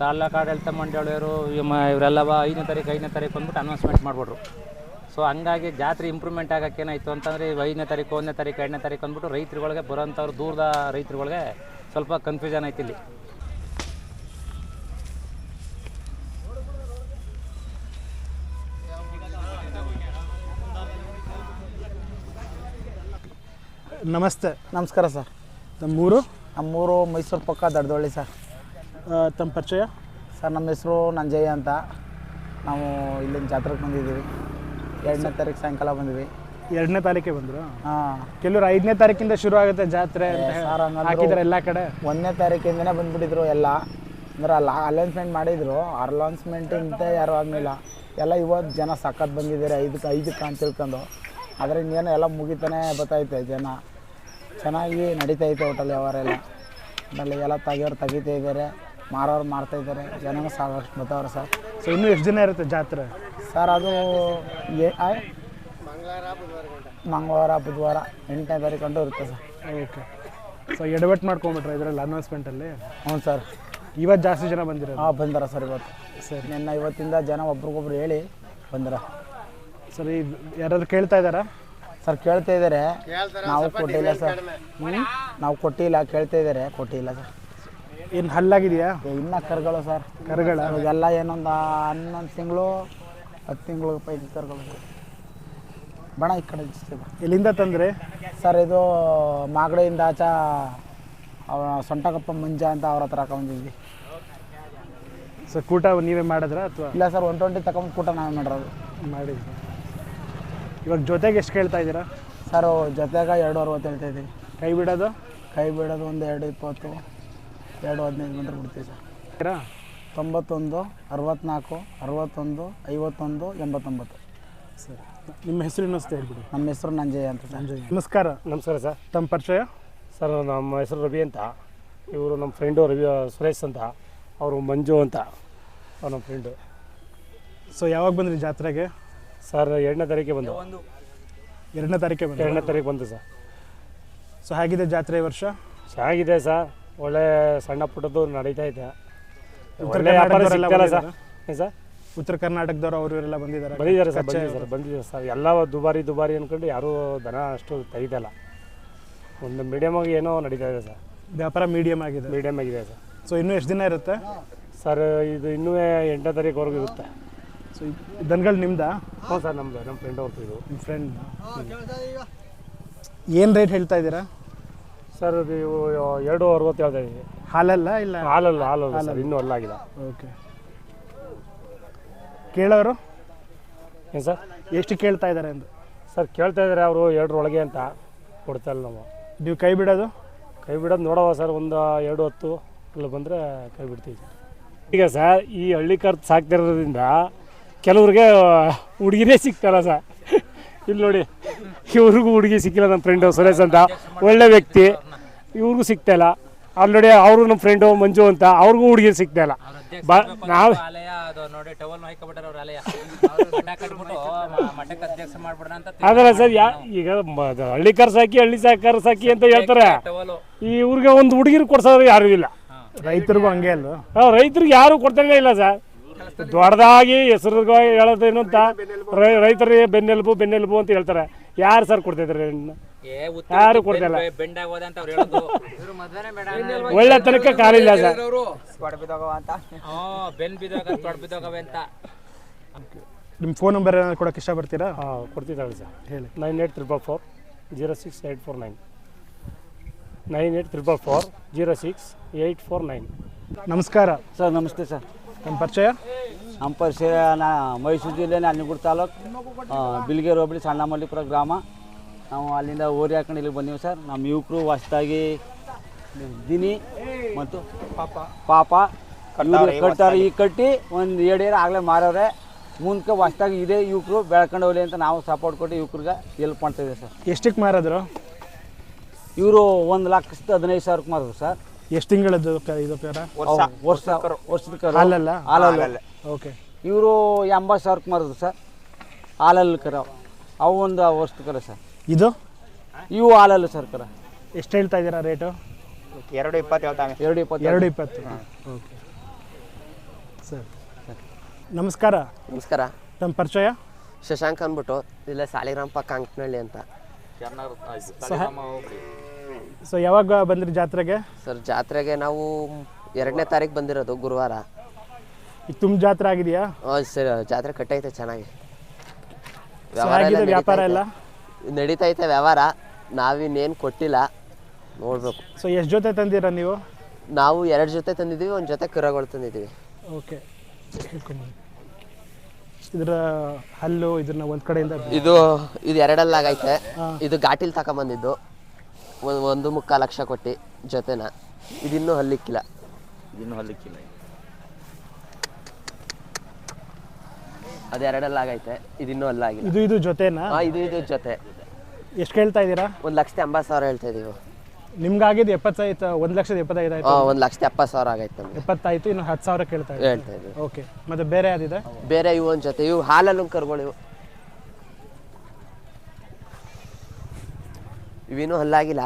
ತಾಲೂಕು ಆಡಳಿತ ಮಂಡಳಿಯವರು ಇವರೆಲ್ಲ ಐದನೇ ತಾರೀಕು ಐದನೇ ತಾರೀಕು ಅಂದ್ಬಿಟ್ಟು ಅನೌನ್ಸ್ಮೆಂಟ್ ಮಾಡಿಬಿಟ್ರು. ಸೊ ಹಂಗಾಗಿ ಜಾತ್ರೆ ಇಂಪ್ರೂವ್ಮೆಂಟ್ ಆಗೋಕ್ಕೇನಾಯಿತು ಏನಾಯಿತು ಅಂತಂದರೆ ಐದನೇ ತಾರೀಕು ಒಂದನೇ ತಾರೀಕು ಎರಡನೇ ತಾರೀಕು ಅಂದ್ಬಿಟ್ಟು ರೈತರುಗಳಿಗೆ ಬರೋಂಥವ್ರು ದೂರದ ರೈತರುಗಳಿಗೆ ಸ್ವಲ್ಪ ಕನ್ಫ್ಯೂಷನ್ ಆಯ್ತು ಇಲ್ಲಿ. ನಮಸ್ತೆ. ನಮಸ್ಕಾರ ಸರ್. ನಮ್ಮೂರು? ನಮ್ಮೂರು ಮೈಸೂರು ಪಕ್ಕ ದಡ್ದೊಳ್ಳಿ ಸರ್. ತಮ್ಮ ಪರಿಚಯ? ಸರ್ ನಮ್ಮ ಹೆಸರು ನಂಜಯ್ಯ ಅಂತ. ನಾವು ಇಲ್ಲಿನ ಜಾತ್ರೆಗೆ ಬಂದಿದ್ದೀವಿ. ಎರಡನೇ ತಾರೀಕು ಸಾಯಂಕಾಲ ಬಂದ್ವಿ ಎರಡನೇ ತಾರೀಕೆ ಬಂದರು? ಹಾಂ. ಕೆಲವರು ಐದನೇ ತಾರೀಕಿಂದ ಶುರು ಆಗುತ್ತೆ ಜಾತ್ರೆ ಅಂತ ಏ, ಸರ್, ಹಾಕಿದ್ದಾರೆ ಎಲ್ಲ ಕಡೆ? ಒಂದನೇ ತಾರೀಕಿಂದನೇ ಬಂದ್ಬಿಟ್ಟಿದ್ರು ಎಲ್ಲ. ಅಂದ್ರೆ ಅಲ್ಲ ಅಲೌನ್ಸ್ಮೆಂಟ್ ಮಾಡಿದ್ರು. ಅಲೌನ್ಸ್ಮೆಂಟ್ ಅಂತ ಯಾರೂ ಆಗಲಿಲ್ಲ. ಎಲ್ಲ ಇವತ್ತು ಜನ ಸಖತ್ ಬಂದಿದ್ದಾರೆ ಐದಕ್ಕೆ ಐದಕ್ಕೆ ಅಂತ ತಿಳ್ಕೊಂಡು. ಆದರೆ ಇನ್ನೇನು ಎಲ್ಲ ಮುಗಿತಾನೆ ಬರ್ತೈತೆ ಜನ. ಚೆನ್ನಾಗಿ ನಡೀತೈತೆ ಹೋಟೆಲ್ ವ್ಯವಹಾರ ಎಲ್ಲ. ಎಲ್ಲ ತೆಗಿಯೋರು ತೆಗಿತಾ ಇದ್ದಾರೆ. ಮಾರೋರು ಮಾಡ್ತಾ ಇದ್ದಾರೆ. ಜನ ಸಾಕಷ್ಟು ಬರ್ತಾವ್ರೆ ಸರ್. ಸೊ ಇನ್ನೂ ಎಷ್ಟು ದಿನ ಇರುತ್ತೆ ಜಾತ್ರೆ? ಸರ್ ಅದು? ಮಂಗಳವಾರ ಬುಧವಾರ ಎಂಟನೇ ತಾರೀಕು ಅಂತ ಇರುತ್ತೆ ಸರ್. ಓಕೆ ಸೊ ಎಡವಟ್ಟು ಮಾಡ್ಕೊಂಬಿಟ್ರೆ ಇದರಲ್ಲಿ ಅನೌನ್ಸ್ಮೆಂಟಲ್ಲಿ ಹ್ಞೂ ಸರ್. ಇವತ್ತು ಜಾಸ್ತಿ ಜನ ಬಂದಿರೋ ಹಾಂ ಬಂದಾರ ಸರ್ ಇವತ್ತು. ಸರಿ. ನಿನ್ನ ಇವತ್ತಿಂದ ಜನ ಒಬ್ರಿಗೊಬ್ರು ಹೇಳಿ ಬಂದರ. ಸರಿ ಯಾರಾದ್ರು ಕೇಳ್ತಾ ಇದ್ದಾರಾ? ಸರ್ ಕೇಳ್ತಾ ಇದ್ದಾರೆ. ನಾವು ಕೊಟ್ಟಿಲ್ಲ ಸರ್? ನಾವು ಕೊಟ್ಟಿಲ್ಲ ಕೇಳ್ತಾ ಇದ್ದಾರೆ. ಕೊಟ್ಟಿಲ್ಲ ಸರ್. ಏನು ಹಲ್ಲಾಗಿದೆಯಾ? ಇನ್ನ ಕರ್ಗಳು ಸರ್. ಕರ್ಗಳು? ಎಲ್ಲ ಏನೊಂದು ಹನ್ನೊಂದು ತಿಂಗಳು ಹತ್ತು ತಿಂಗಳು ಪೈಕಿ ಕರ್ಗಳು. ಬಣ ಈ ಕಡೆ. ಎಲ್ಲಿಂದ ತಂದ್ರೆ? ಸರ್ ಇದು ಮಾಗಡೆಯಿಂದ ಆಚ ಸೊಂಟಗಪ್ಪ ಸೊಂಟಕಪ್ಪ ಮುಂಜ ಅಂತ ಅವ್ರ ಹತ್ರ ಹಾಕೊಂಡಿದ್ವಿ ಸೊ ಕೂಟ ನೀವೇ ಮಾಡಿದ್ರ ಅಥವಾ? ಇಲ್ಲ ಸರ್ ಒನ್ ಟ್ವೆಂಟಿ ತಗೊಂಡು ಕೂಟ ನಾವೇ ಮಾಡಿರೋದು. ಮಾಡಿ ಇವಾಗ ಜೊತೆಗೆ ಎಷ್ಟು ಕೇಳ್ತಾ ಇದ್ದೀರಾ? ಸರ್ ಜೊತೆಗೆ ಎರಡು ಅರವತ್ತು ಹೇಳ್ತಾ ಇದ್ದೀವಿ. ಕೈ ಬಿಡೋದು? ಕೈ ಬಿಡೋದು ಒಂದು ಎರಡು ಇಪ್ಪತ್ತು. ಎರಡು ಹದಿನೈದು ಮಂತ್ರ ಬಿಡ್ತೀವಿ ಸರ್. ಇರಾ? ತೊಂಬತ್ತೊಂದು ಅರವತ್ನಾಲ್ಕು ಅರವತ್ತೊಂದು ಐವತ್ತೊಂದು ಎಂಬತ್ತೊಂಬತ್ತು. ಸರ್. ನಿಮ್ಮ ಹೆಸರು ಇನ್ನೊಂದು ಹೇಳ್ಬಿಡಿ ನಮ್ಮ ಹೆಸರು ನಂಜಯ್ಯ ಅಂತ ಸರ್. ನಮಸ್ಕಾರ. ನಮಸ್ಕಾರ ಸರ್. ತಮ್ಮ ಪರಿಚಯ? ಸರ್ ನಮ್ಮ ಹೆಸರು ರವಿ ಅಂತ. ಇವರು ನಮ್ಮ ಫ್ರೆಂಡು ರವಿ ಸುರೇಶ್ ಅಂತ. ಅವರು ಮಂಜು ಅಂತ. ಅವ್ರು ನಮ್ಮ ಫ್ರೆಂಡು ಸೊ ಯಾವಾಗ ಬಂದ್ರಿ ಜಾತ್ರೆಗೆ? ಸರ್ ಎರಡನೇ ತಾರೀಕಿಗೆ ಬಂದು. ಎರಡನೇ ತಾರೀಕೆ ಬಂದು ಎರಡನೇ ತಾರೀಕು ಬಂದು ಸರ್. ಸೊ ಹೇಗಿದೆ ಜಾತ್ರೆ ಈ ವರ್ಷ? ಚೆನ್ನಾಗಿದೆ ಸರ್. ಒಳ್ಳೆ ಸಣ್ಣ ಪುಟ್ಟದ್ದು ನಡೀತಾ ಇದೆ. ಉತ್ತರ ಒಳ್ಳೆ ವ್ಯಾಪಾರ ಕರ್ನಾಟಕದವರೆಲ್ಲ ಸರ್. ಬಂದಿದ್ದಾರಾ? ಏನು ಸರ್? ಉತ್ತರ ಕರ್ನಾಟಕದವ್ರು ಅವರು ಇವರೆಲ್ಲ ಬಂದಿದ್ದಾರೆ. ಬಂದಿದ್ದಾರೆ ಸರ್ ಬಂದಿದ್ದಾರೆ ಸರ್ ಬಂದಿದ್ದಾರೆ ಸರ್. ಎಲ್ಲ ದುಬಾರಿ ದುಬಾರಿ ಅಂದ್ಕೊಂಡು ಯಾರೂ ದನ ಅಷ್ಟು ತೆಗಿತಲ್ಲ ಒಂದು ಮೀಡಿಯಮ್ ಆಗಿ ಏನೋ ನಡೀತಾ ಇದೆ ಸರ್. ವ್ಯಾಪಾರ ಮೀಡಿಯಮ್ ಆಗಿದೆ. ಮೀಡಿಯಮ್ ಆಗಿದೆ ಸರ್. ಸೊ ಇನ್ನೂ ಎಷ್ಟು ದಿನ ಇರುತ್ತೆ? ಸರ್ ಇದು ಇನ್ನೂ ಎಂಟನೇ ತಾರೀಕುವರೆಗೂ ಇರುತ್ತೆ. ಸೊ ದನಗಳು ನಿಮ್ದಾ? ಹ್ಞೂ ಸರ್ ನಮ್ಮದು ನಮ್ಮ ಫ್ರೆಂಡ್ ಅವ್ರದ್ದು ಇದು. ನಿಮ್ಮ ಫ್ರೆಂಡ್ ಏನು ರೇಟ್ ಹೇಳ್ತಾ ಇದ್ದೀರಾ? ಸರ್ ಅದು ಇವು ಎರಡು ಅರವತ್ತು ಹೇಳ್ತಾ ಇದ್ದೀವಿ ಹಾಲಲ್ಲ ಇಲ್ಲ? ಹಾಲಲ್ಲ ಹಾಲಲ್ಲ ಸರ್ ಇನ್ನೂ ಅಲ್ಲಾಗಿಲ್ಲ ಓಕೆ. ಕೇಳೋರು? ಏನು ಸರ್? ಎಷ್ಟು ಕೇಳ್ತಾ ಇದ್ದಾರೆ ಅಂತ? ಸರ್ ಕೇಳ್ತಾ ಇದ್ದಾರೆ ಅವರು ಎರಡರೊಳಗೆ ಅಂತ. ಕೊಡ್ತಾ ಇಲ್ಲ ನಾವು. ನೀವು ಕೈ ಬಿಡೋದು? ಕೈ ಬಿಡೋದು ನೋಡವ ಸರ್ ಒಂದು ಎರಡು ಹೊತ್ತು ಇಲ್ಲ ಬಂದರೆ ಕೈ ಬಿಡ್ತೀವಿ ಸರ್. ಈಗ ಸರ್ ಈ ಹಳ್ಳಿ ಖರ್ಚು ಸಾಕ್ತಿರೋದ್ರಿಂದ ಕೆಲವ್ರಿಗೆ ಹುಡುಗಿನೇ ಸಿಗ್ತಾರ ಸರ್. ಇಲ್ಲಿ ನೋಡಿ ಇವ್ರಿಗೂ ಹುಡುಗಿ ಸಿಕ್ಕಿಲ್ಲ ನಮ್ಮ ಫ್ರೆಂಡು ಸುರೇಶ್ ಅಂತ. ಒಳ್ಳೆ ವ್ಯಕ್ತಿ. ಇವ್ರಿಗೂ ಸಿಗ್ತಾ ಇಲ್ಲ. ಅಲ್ಲಿ ನೋಡಿ ಅವರು ನಮ್ಮ ಫ್ರೆಂಡು ಮಂಜು ಅಂತ. ಅವ್ರಿಗೂ ಹುಡುಗಿ ಸಿಗ್ತಾ ಇಲ್ಲ. ಬಾ ನಾವು ಆಲಯ ಅದು ನೋಡಿ ಟವಲ್ ಹಾಕೊಬಿಟ್ಟಾರ ಅವ್ರ ಆಲಯ. ಅವ್ರು ಕಟ್ಬಿಟ್ಟು ಮ- ಅಧ್ಯಕ್ಷ ಮಾಡ್ಬಿಡೋಣ ಅಂತ ಅದಲ್ಲ ಸರ್ ಯಾ ಈಗ ಹಳ್ಳಿ ಕರ್ ಸಾಕಿ ಹಳ್ಳಿ ಸಾಕಾರ ಸಾಕಿ ಅಂತ ಹೇಳ್ತಾರೆ. ಈ ಇವ್ರಿಗೆ ಒಂದು ಹುಡುಗಿರು ಕೊಡ್ಸೋರು ಯಾರು ಇಲ್ಲ. ರೈತರಿಗೂ ಹಂಗೆ ಅಲ್ವಾ? ರೈತರಿಗೆ ಯಾರು ಕೊಡ್ತಾನೆ ಇಲ್ಲ ಸರ್. ದೊಡ್ಡದಾಗಿ ಹೆಸರು ಹೇಳೋದೇನು ಅಂತ ರೈ- ರೈತರಿಗೆ ಬೆನ್ನೆಲುಬು ಬೆನ್ನೆಲುಬು ಅಂತ ಹೇಳ್ತಾರೆ. ಯಾರು ಸರ್ ಕೊಡ್ತಿದ್ದಾರೆ? ಏ ಯಾರು ಕೊಡ್ತಿಲ್ಲ. ಬೆಂಡ್ ಆಗೋದ ಅಂತ ಅವ್ರು ಹೇಳೋದು. ಒಳ್ಳೆ ತನಕ ಕಾಲಿಲ್ಲ ಸರ್. ಹ್ಞೂ ಬೆನ್ ಬಿದ್ದೋಗ ತೊಡ್ ಬಿದ್ದೋಗವೆ ಅಂತ. ನಿಮ್ಮ ಫೋನ್ ನಂಬರ್ ಏನಾದ್ರು ಕೊಡೋಕೆ ಇಷ್ಟಪಡ್ತೀರಾ? ಹಾಂ ಕೊಡ್ತಿದ್ದಾಳೆ ಸರ್. ಹೇಳಿ. Nine eight triple four zero six eight four nine. Nine eight triple four zero six eight four nine. ನಮಸ್ಕಾರ. ಸರ್ ನಮಸ್ತೆ ಸರ್. ನಮ್ಮ ಪರಿಚಯ? ನಮ್ಮ ಪರಿಚಯ ನಾ ಮೈಸೂರು ಜಿಲ್ಲೆ ನಂಜನಗೂಡು ತಾಲೂಕು. ಬಿಲ್ಗೇರು ಹೋಬಳಿ ಸಣ್ಣ ಮಲ್ಲಿಪುರ ಗ್ರಾಮ. ನಾವು ಅಲ್ಲಿಂದ ಓರಿ ಹಾಕೊಂಡು ಇಲ್ಲಿಗೆ ಬಂದೀವಿ ಸರ್. ನಮ್ಮ ಯುವಕರು ಹೊಸ್ದಾಗಿ ದಿನಿ ಮತ್ತು ಪಾಪ. ಕಟ್ತಾರೆ ಈ ಕಟ್ಟಿ ಒಂದು ಎರಡು ಏರು ಆಗಲೇ ಮಾರವ್ರೆ ಮುಂದಕ್ಕೆ ಹೊಸ್ದಾಗಿ ಇದೇ ಯುವಕರು ಬೆಳ್ಕೊಂಡು ಹೋಗ್ಲಿ ಅಂತ ನಾವು ಸಪೋರ್ಟ್ ಕೊಟ್ಟು ಯುವಕ್ರಿಗೆ ಹೆಲ್ಪ್ ಮಾಡ್ತಾಯಿದ್ದೀವಿ ಸರ್. ಎಷ್ಟಕ್ಕೆ ಮಾರಿದ್ರು? ಇವರು ಒಂದು ಲಕ್ಷದ ಹದಿನೈದು ಸಾವಿರಕ್ಕೆ ಮಾರಿದ್ರು ಸರ್. ಎಷ್ಟು ತಿಂಗಳದ್ದು ಕ- ಇದು ಪೇರ? ವರ್ಷ ವರ್ಷದ ಕರು ಹಾಲಲ್ಲ? ಹಾಲಲ್ಲ. ಓಕೆ. ಇವರು ಎಂಬತ್ತು ಸಾವಿರಕ್ಕೆ ಮಾರಿದ್ರು ಸರ್. ಹಾಲಲ್ಲಿ ಕರ. ಅವು ಒಂದು ವರ್ಷದ ಕರ ಸರ್. ಇದು? ಇವು ಹಾಲಲ್ಲ ಸರ್ ಕರ. ಎಷ್ಟು ಹೇಳ್ತಾ ಇದ್ದೀರಾ ರೇಟು? ಎರಡು ಇಪ್ಪತ್ತು ಹೇಳ್ತಾವೆ ಎರಡು ಇಪ್ಪತ್ತು. ಎರಡು ಇಪ್ಪತ್ತು. ಓಕೆ. ಸರ್. ನಮಸ್ಕಾರ. ನಮಸ್ಕಾರ. ನಮ್ಮ ಪರಿಚಯ? ಶಶಾಂಕ್ ಅಂದ್ಬಿಟ್ಟು ಇಲ್ಲ ಸಾಲಿಗ್ರಾಮ ಪಕ್ಕ ಅಂಕನಹಳ್ಳಿ ಅಂತ. ಸೊ ಯಾವಾಗ ಬಂದ್ರಿ ಜಾತ್ರೆಗೆ? ಸರ್ ಜಾತ್ರೆಗೆ ನಾವು ಎರಡನೇ ತಾರೀಕು ಬಂದಿರೋದು ಗುರುವಾರ. ಈಗ ತುಂಬ ಜಾತ್ರೆ ಆಗಿದೆಯಾ? ಆ, ಸರ್ ಜಾತ್ರೆ ಕಟ್ಟೈತೆ ಚೆನ್ನಾಗಿ. ವ್ಯವಹಾರ ವ್ಯಾಪಾರ ಎಲ್ಲ? ನಡೀತೈತೆ ವ್ಯವಹಾರ. ನಾವಿನ್ನೇನು ಕೊಟ್ಟಿಲ್ಲ. ನೋಡ್ಬೇಕು. ಸೊ ಎಷ್ಟು ಜೊತೆ ತಂದಿರ ನೀವು? ನಾವು ಎರಡು ಜೊತೆ ತಂದಿದ್ದೀವಿ ಒಂದು ಜೊತೆ ಕರಗಳು ತಂದಿದ್ದೀವಿ. ಓಕೆ ಇದರ ಹಲ್ಲು ಇದನ್ನ ಒಂದ್ ಕಡೆಯಿಂದ ಇದು ಇದು ಎರಡಲ್ಲಾಗೈತೆ. ಇದು ಘಾಟಿಲ್ ತಗೊಂಬಂದಿದ್ದು ಒಂದು ಒಂದು ಮುಕ್ಕಾಲು ಲಕ್ಷ ಕೊಟ್ಟಿ ಜೊತೆನ. ಇದಿನ್ನೂ ಹಲ್ಲಿಕ್ಕಿಲ್ಲ. ಇನ್ನು ಹಲ್ಲಿಕ್ಕಿಲ್ಲ. ಅದು ಎರಡಲ್ಲಾಗೈತೆ. ಇದಿನ್ನೂ ಹಲ್ಲಾಗಿಲ್ಲ. ಇದು ಇದು ಜೊತೆನಾ? ಆ, ಇದು ಇದು ಜೊತೆ. ಎಷ್ಟು ಹೇಳ್ತಾ ಇದ್ದೀರಾ? ಒಂದು ಲಕ್ಷದ ಎಂಬತ್ತು ಸಾವಿರ ಹೇಳ್ತಾ ಇದೀವಿ. ನಿಮ್ಗಾಗಿದ್ದು ಎಪ್ಪತ್ತೈದು ಒಂದು ಲಕ್ಷದ ಎಪ್ಪತ್ತೈದು ಆಯ್ತು? ಒಂದು ಲಕ್ಷದ ಎಪ್ಪತ್ತು ಸಾವಿರ ಆಗೈತೆ ನಮಗೆ. ಎಪ್ಪತ್ತಾಯ್ತು ಇನ್ನು ಹತ್ತು ಸಾವಿರ ಕೇಳ್ತಾ ಇದ್ದೀರಾ? ಹೇಳ್ತಾ ಇದೀವಿ. ಓಕೆ. ಮತ್ತೆ ಬೇರೆ ಯಾವ್ದಿದೆ? ಬೇರೆ ಇವು ಒಂದು ಜೊತೆ. ಇವು ಹಾಲಲ್ಲೂ ಕರುಗಳು ಇವು. ಇವಿನ್ನೂ ಹಲ್ಲಾಗಿಲ್ಲ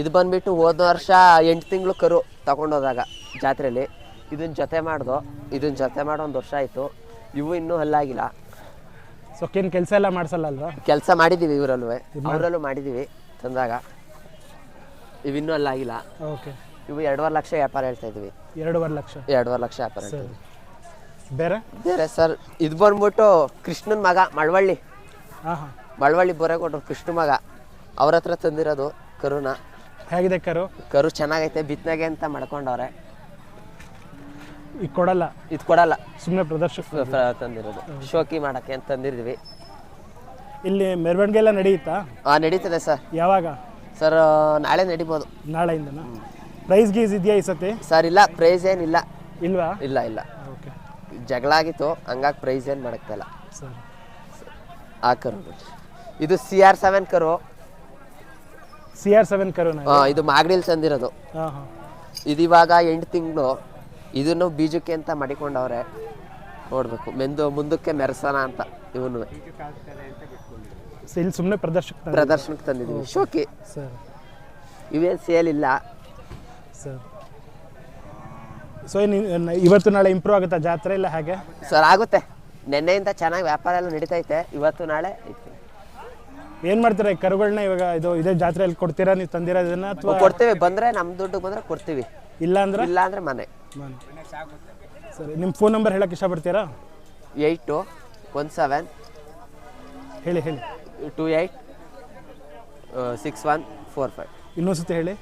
ಇದು ಬಂದ್ಬಿಟ್ಟು ಹೋದ ವರ್ಷ ಎಂಟು ತಿಂಗಳು ಕರು ತಗೊಂಡೋದಾಗ ಜಾತ್ರೆಯಲ್ಲಿ ಇದನ್ನ ಜೊತೆ ಮಾಡ್ದು ಇದನ್ನ ಜೊತೆ ಮಾಡೋ ಒಂದು ವರ್ಷ ಆಯಿತು. ಇವು ಇನ್ನೂ ಹಲ್ಲಾಗಿಲ್ಲ ಸೊಕ್ಕೇನು ಕೆಲಸ ಎಲ್ಲ ಮಾಡಿಸಲ್ಲ ಅಲ್ವಾ ಕೆಲಸ ಮಾಡಿದ್ದೀವಿ ಇವರಲ್ಲೂ ಅವರಲ್ಲೂ ಮಾಡಿದ್ದೀವಿ ತಂದಾಗ. ಇವಿನ್ನೂ ಹಲ್ಲಾಗಿಲ್ಲ ಓಕೆ ಇವು ಎರಡೂವರೆ ಲಕ್ಷ ವ್ಯಾಪಾರ ಹೇಳ್ತಾ ಇದ್ದೀವಿ ಎರಡೂವರೆ ಲಕ್ಷ. ಎರಡೂವರೆ ಲಕ್ಷ ವ್ಯಾಪಾರ ಹೇಳ್ತಾ ಬೇರೆ? ಬೇರೆ ಸರ್ ಇದು ಬಂದ್ಬಿಟ್ಟು ಕೃಷ್ಣನ ಮಗ ಮಳವಳ್ಳಿ. ಮಳವಳ್ಳಿ ಹಾಂ ಮಳವಳ್ಳಿ ಬೊರೆಕೊಟ್ರು ಕೃಷ್ಣ ಮಗ. ಅವ್ರ ಹತ್ರ ತಂದಿರೋದು ಕರುನ. ಹೇಗಿದೆ ಕರು? ಕರು ಚೆನ್ನಾಗೈತೆ ಬಿತ್ತನೆಗೆ ಅಂತ ಮಾಡ್ಕೊಂಡವ್ರೆ. ಇದು ಕೊಡಲ್ಲ? ಇದು ಕೊಡಲ್ಲ. ಸುಮ್ಮನೆ ಪ್ರದರ್ಶಕ ಫ- ತಂದಿರೋದು. ಶೋಕಿ ಮಾಡಕ್ಕೆ ಅಂತ ತಂದಿದ್ವಿ. ಇಲ್ಲಿ ಮೆರವಣಿಗೆ ಎಲ್ಲ ನಡೆಯುತ್ತಾ? ಆ ನಡೀತದೆ ಸರ್. ಯಾವಾಗ? ಸರ್ ನಾಳೆ ನಡಿಬೋದು. ನಾಳೆಯಿಂದನಾ? ಪ್ರೈಸ್ ಗೀಸ್ ಇದೆಯಾ ಈ ಸತಿ ಸರ್ ಇಲ್ಲ ಪ್ರೈಸ್ ಏನಿಲ್ಲ. ಇಲ್ವಾ? ಇಲ್ಲ ಇಲ್ಲ. ಓಕೆ ಜಗಳ ಆಗಿತ್ತು ಹಂಗಾಗಿ ಪ್ರೈಸ್ ಏನು ಮಾಡಕ್ತಲ್ಲ. ಸರಿ. ಆ ಕರು. ಇದು ಸಿ ಆರ್ ಸೆವೆನ್ ಕರು. ಸಿ ಆರ್ ಸೆವೆನ್ ಕರೋನಾ ಹಾ ಇದು. ಮಾಗಡಿಲ್ ತಂದಿರೋದು. ಹಾಂ ಹಾಂ. ಇದು ಇವಾಗ ಎಂಟು ತಿಂಗಳು. ಇದನ್ನು ಬೀಜಕ್ಕೆ ಅಂತ ಮಾಡಿಕೊಂಡವ್ರೆ. ನೋಡಬೇಕು ಮೆಂದು ಮುಂದಕ್ಕೆ ಮೆರೆಸೋಣ ಅಂತ ಇವನು. ಇಲ್ಲಿ ಸುಮ್ಮನೆ ಪ್ರದರ್ಶನ ಪ್ರದರ್ಶನಕ್ಕೆ ತಂದಿದ್ದೀವಿ. ಶೋಕಿ. ಸರ್. ಇವೇನು ಸೇಲ್ ಇಲ್ಲ. ಸರ್. ಸೊ ಇವತ್ತು ನಾಳೆ ಇಂಪ್ರೂವ್ ಆಗುತ್ತಾ ಜಾತ್ರೆ ಇಲ್ಲ ಹಾಗೆ? ಸರ್ ಆಗುತ್ತೆ. ನಿನ್ನೆಯಿಂದ ಚೆನ್ನಾಗಿ ವ್ಯಾಪಾರ ಎಲ್ಲ ನಡೀತೈತೆ. ಇವತ್ತು ನಾಳೆ ಏನು ಮಾಡ್ತೀರಾ ಈ ಕರುಗಳನ್ನ ಇವಾಗ ಇದು ಇದೇ ಜಾತ್ರೆಯಲ್ಲಿ ಕೊಡ್ತೀರಾ? ನೀವು ತಂದಿರೋದನ್ನ ಅಥವಾ ಕೊಡ್ತೀವಿ ಬಂದ್ರೆ ನಮ್ಮ ದುಡ್ಡು ಬಂದ್ರೆ ಕೊಡ್ತೀವಿ. ಇಲ್ಲ ಅಂದ್ರೆ? ಇಲ್ಲ ಅಂದ್ರೆ ಮನೆ. ಸರಿ ನಿಮ್ಮ ಫೋನ್ ನಂಬರ್ ಹೇಳಕ್ಕೆ ಇಷ್ಟಪಡ್ತೀರಾ? ಏಯ್ಟು ಒನ್ ಸೆವೆನ್ ಹೇಳಿ ಹೇಳಿ. Two eight six one four five. ಇನ್ನೊಂದ್ಸತಿ ಹೇಳಿ.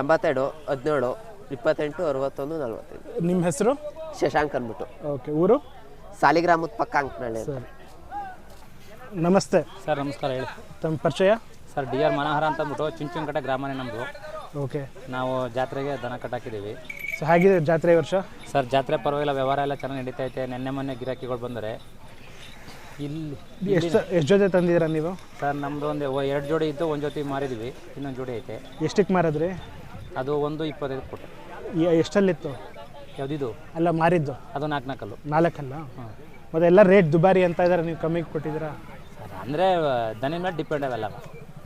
ಎಂಬತ್ತೆರಡು ಹದಿನೇಳು ಇಪ್ಪತ್ತೆಂಟು ಅರವತ್ತೊಂದು ನಲ್ವತ್ತೈದು. ನಿಮ್ಮ ಹೆಸರು? ಶಶಾಂಕ್ ಅಂದ್ಬಿಟ್ಟು. ಓಕೆ ಊರು? ಸಾಲಿಗ್ರಾಮದ ಪಕ್ಕ ಅಂಕನಹಳ್ಳಿ ಅಂತ. ಸರಿ. ನಮಸ್ತೆ. ಸರ್ ನಮಸ್ಕಾರ ಹೇಳಿ. ತಮ್ಮ ಪರಿಚಯ? ಸರ್ ಡಿ ಆರ್ ಮನೋಹರ ಅಂತ ಅಂದ್ಬಿಟ್ಟು ಚುಂಚುನಕಟ್ಟೆ ಗ್ರಾಮನೇ ನಮ್ಮದು ಓಕೆ. ನಾವು ಜಾತ್ರೆಗೆ ದನ ಕಟ್ಟಾಕಿದ್ದೀವಿ. ಸೊ ಹೇಗಿದೆ ಜಾತ್ರೆ ಈ ವರ್ಷ? ಸರ್ ಜಾತ್ರೆ ಪರವಾಗಿಲ್ಲ ವ್ಯವಹಾರ ಎಲ್ಲ ಚೆನ್ನಾಗಿ ನಡೀತೈತೆ ನಿನ್ನೆ ಮೊನ್ನೆ ಗಿರಾಕಿಗಳು ಬಂದರೆ. ಇಲ್ಲಿ ಎಷ್ಟು ಎಷ್ಟು ಜೊತೆ ತಂದಿದ್ದೀರಾ ನೀವು? ಸರ್ ನಮ್ಮದು ಒಂದು ಎರಡು ಜೋಡಿ ಇದ್ದು ಒಂದು ಜೊತೆ ಮಾರಿದ್ದೀವಿ. ಇನ್ನೊಂದು ಜೋಡಿ ಐತೆ. ಎಷ್ಟಕ್ಕೆ ಮಾರಿದ್ರಿ? ಅದು ಒಂದು ಇಪ್ಪತ್ತೈದು ಕೊಟ್ಟೆ. ಈ- ಎಷ್ಟಲ್ಲಿತ್ತು? ಯಾವುದಿದು? ಅಲ್ಲ ಮಾರಿದ್ದು. ಅದು ನಾಲ್ಕು ನಾಲ್ಕಲ್ಲು. ನಾಲ್ಕಲ್ಲ? ಮತ್ತೆ ಎಲ್ಲ ರೇಟ್ ದುಬಾರಿ ಅಂತ ಇದ್ದಾರೆ ನೀವು ಕಮ್ಮಿಗೆ ಕೊಟ್ಟಿದ್ದೀರಾ? ಅಂದರೆ ದನ ಮೇಲೆ ಡಿಪೆಂಡ್ ಅವೆಲ್ಲ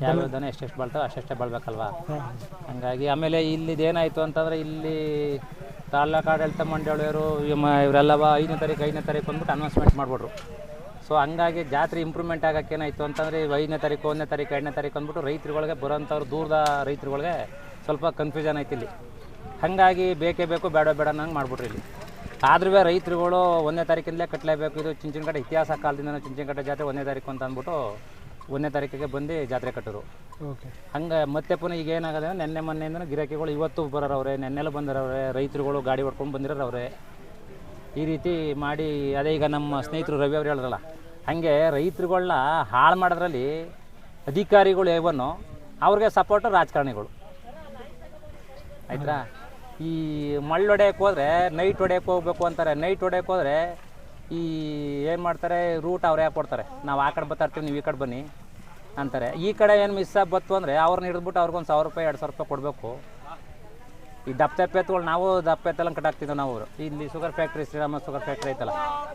ಯಾವ ದನ ಎಷ್ಟೆಷ್ಟು ಬಾಳ್ತಾವೆ ಅಷ್ಟೆಷ್ಟೇ ಬಾಳ್ಬೇಕಲ್ವಾ? ಹಂಗಾಗಿ ಆಮೇಲೆ ಇಲ್ಲಿ ಏನಾಯಿತು ಅಂತಂದ್ರೆ ಇಲ್ಲಿ ತಾಲೂಕು ಆಡಳಿತ ಮಂಡಳಿಯವರು ಇವರೆಲ್ಲವ ಐದನೇ ತಾರೀಕು ಐದನೇ ತಾರೀಕು ಅಂದ್ಬಿಟ್ಟು ಅನೌನ್ಸ್ಮೆಂಟ್ ಮಾಡಿಬಿಟ್ರು. ಸೊ ಹಂಗಾಗಿ ಜಾತ್ರೆ ಇಂಪ್ರೂವ್ಮೆಂಟ್ ಆಗಕ್ಕೆ ಏನಾಯಿತು ಅಂತಂದರೆ ಐದನೇ ತಾರೀಕು ಒಂದನೇ ತಾರೀಕು ಎರಡನೇ ತಾರೀಕು ಅಂದ್ಬಿಟ್ಟು ರೈತರುಗಳಿಗೆ ಬರೋಂಥವ್ರು ದೂರದ ರೈತರುಗಳಿಗೆ ಸ್ವಲ್ಪ ಕನ್ಫ್ಯೂಷನ್ ಆಯ್ತು ಇಲ್ಲಿ ಹಾಗಾಗಿ ಬೇಕೇ ಬೇಕು ಬೇಡ ಬೇಡ ಅನ್ನಂಗೆ ಮಾಡ್ಬಿಟ್ರು ಇಲ್ಲಿ. ಆದ್ರೂ ರೈತರುಗಳು ಒಂದನೇ ತಾರೀಕಿಂದಲೇ ಕಟ್ಟಲೇಬೇಕು ಇದು ಚಿಂಚಿನಕಟ್ಟೆ ಇತಿಹಾಸ ಕಾಲದಿಂದ ಚಿಂಚಿನಕಟ್ಟೆ ಜಾತ್ರೆ ಒಂದನೇ ತಾರೀಕು ಅಂತ ಅಂದ್ಬಿಟ್ಟು ಒಂದನೇ ತಾರೀಕಿಗೆ ಬಂದು ಜಾತ್ರೆ ಕಟ್ಟರು. ಓಕೆ. ಹಂಗೆ ಮತ್ತೆ ಪುನಃ ಈಗ ಏನಾಗದೆ ನಿನ್ನೆ ಮೊನ್ನೆಯಿಂದ ಗಿರಾಕಿಗಳು ಇವತ್ತು ಬರೋರವ್ರೆ ನೆನ್ನೆಲ್ಲ ಬಂದಿರೋರೆ ರೈತರುಗಳು ಗಾಡಿ ಹೊಡ್ಕೊಂಡು ಬಂದಿರೋರವ್ರೆ. ಈ ರೀತಿ ಮಾಡಿ ಅದೇ ಈಗ ನಮ್ಮ ಸ್ನೇಹಿತರು ರವಿ ಅವ್ರು ಹೇಳಿದ್ರಲ್ಲ ಹಾಗೆ ರೈತರುಗಳನ್ನ ಹಾಳು ಮಾಡೋದ್ರಲ್ಲಿ ಅಧಿಕಾರಿಗಳು ಏವನು ಅವ್ರಿಗೆ ಸಪೋರ್ಟು ರಾಜಕಾರಣಿಗಳು. ಆಯ್ತಾ ಈ ಮಳ್ಳೊಡೆಯಕ್ಕೆ ಹೊಡೆಯಕ್ಕೆ ಹೋದ್ರೆ ನೈಟ್ ಹೊಡೆಯಕ್ಕೆ ಹೋಗ್ಬೇಕು ಅಂತಾರೆ. ನೈಟ್ ಹೊಡೆಯಕ್ಕೆ ಹೋದ್ರೆ ಈ ಏನು ಮಾಡ್ತಾರೆ ರೂಟ್ ಅವ್ರು ಯಾಕೆ ಕೊಡ್ತಾರೆ? ನಾವು ಆ ಕಡೆ ಬರ್ತಾ ಇರ್ತೀವಿ ನೀವು ಈ ಕಡೆ ಬನ್ನಿ ಅಂತಾರೆ. ಈ ಕಡೆ ಏನು ಮಿಸ್ ಆಗಿ ಬತ್ತು ಅಂದರೆ ಅವ್ರನ್ನ ಹಿಡಿದ್ಬಿಟ್ಟು ಅವ್ರಿಗೊಂದು ಸಾವಿರ ರೂಪಾಯಿ ಎರಡು ಸಾವಿರ ರೂಪಾಯಿ ಕೊಡಬೇಕು. ಈ ದಪ್ಪ ದಪ್ಪ ಎತ್ತುಗಳು ನಾವು ದಪ್ಪ ಎತ್ತಲ್ಲ ಕಟ್ಟಾಕ್ತಿದ್ದೋ ನಾವು ಇಲ್ಲಿ sugar factory Srirama sugar factory ಐತಲ್ಲ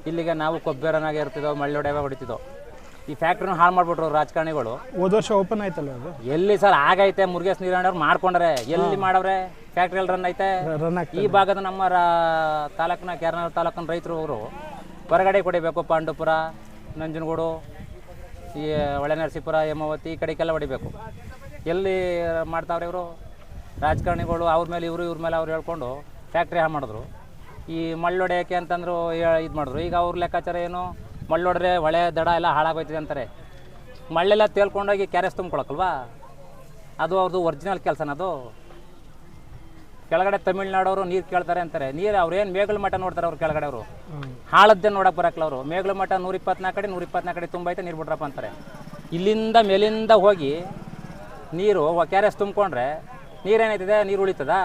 ಇಲ್ಲಿಗೆ ನಾವು ಕೊಬ್ಬೆರನಾಗೆ ಇರ್ತಿದ್ದೋ ಮಳ್ಳಿ ಹೊಡೆಯವಾಗ ಹೊಡಿತಿದ್ದೋ ಈ ಫ್ಯಾಕ್ಟ್ರಿನ ಹಾಳು ಮಾಡಿಬಿಟ್ರು ರಾಜಕಾರಣಿಗಳು. ಹೋದ ವರ್ಷ ಓಪನ್ ಆಯ್ತಲ್ಲ ಅದು? ಎಲ್ಲಿ ಸರ್ ಆಗೈತೆ ಮುರುಗೇಶ್ ನೀರಾಣವ್ರು ಮಾಡ್ಕೊಂಡ್ರೆ. ಎಲ್ಲಿ ಮಾಡವ್ರೆ? ಫ್ಯಾಕ್ಟ್ರಿಯಲ್ಲಿ ರನ್ ಐತೆ. ರನ್ ಈ ಭಾಗದ ನಮ್ಮ ರಾ- ತಾಲೂಕಿನ ಕೆರನಾಳ ತಾಲೂಕಿನ ರೈತರು ಅವರು ಹೊರಗಡೆ ಹೊಡಿಬೇಕು ಪಾಂಡುಪುರ ನಂಜನಗೂಡು ಈ ಹೊಳೆನರಸೀಪುರ ಹೇಮಾವತಿ ಈ ಕಡೆಗೆಲ್ಲ ಹೊಡಿಬೇಕು. ಎಲ್ಲಿ ಮಾಡ್ತಾವ್ರೆ ಇವರು? ರಾಜಕಾರಣಿಗಳು ಅವ್ರ ಮೇಲೆ ಇವರು ಇವ್ರ ಮೇಲೆ ಅವ್ರು ಹೇಳ್ಕೊಂಡು ಫ್ಯಾಕ್ಟ್ರಿ ಹಾಳು ಮಾಡಿದ್ರು. ಈ ಮಳ್ಳೊಡೆಯಕ್ಕೆ ಅಂತಂದ್ರು ಇದು ಮಾಡಿದ್ರು. ಈಗ ಅವ್ರ ಲೆಕ್ಕಾಚಾರ ಏನು? ಮಳ್ಳೊಡ್ರೆ ಹೊಳೆ ದಡ ಎಲ್ಲ ಹಾಳಾಗೋಯ್ತಿದೆ ಅಂತಾರೆ. ಮಳ್ಳೆಲ್ಲ ತೇಲ್ಕೊಂಡೋಗಿ ಕ್ಯಾರೆಸ್ ತುಂಬ್ಕೊಳಕಲ್ವಾ? ಅದು ಅವ್ರದ್ದು ಒರಿಜಿನಲ್ ಕೆಲಸನ ಅದು? ಕೆಳಗಡೆ ತಮಿಳ್ನಾಡವರು ನೀರು ಕೇಳ್ತಾರೆ ಅಂತಾರೆ. ನೀರು ಅವ್ರು ಏನು ಮೇಗಲ ಮಠ ನೋಡ್ತಾರೆ ಅವ್ರು ಕೆಳಗಡೆ ಅವರು. ಹಾಳದ್ದೇ ನೋಡಕ್ಕೆ ಬರಕ್ಲ ಅವರು. ಮೇಗಲ ಮಠ ನೂರ ಇಪ್ಪತ್ನಾಲ್ಕು ಕಡೆ ನೂರ ಇಪ್ಪತ್ನಾಲ್ಕು ಕಡೆ ತುಂಬೈತೆ ನೀರು ಬಿಡ್ರಪ್ಪ ಅಂತಾರೆ. ಇಲ್ಲಿಂದ ಮೇಲಿಂದ ಹೋಗಿ ನೀರು ಕೆ ಆರ್ ಎಸ್ ತುಂಬ್ಕೊಂಡ್ರೆ ನೀರೇನೈತಿದೆ ನೀರು ಉಳಿತದ?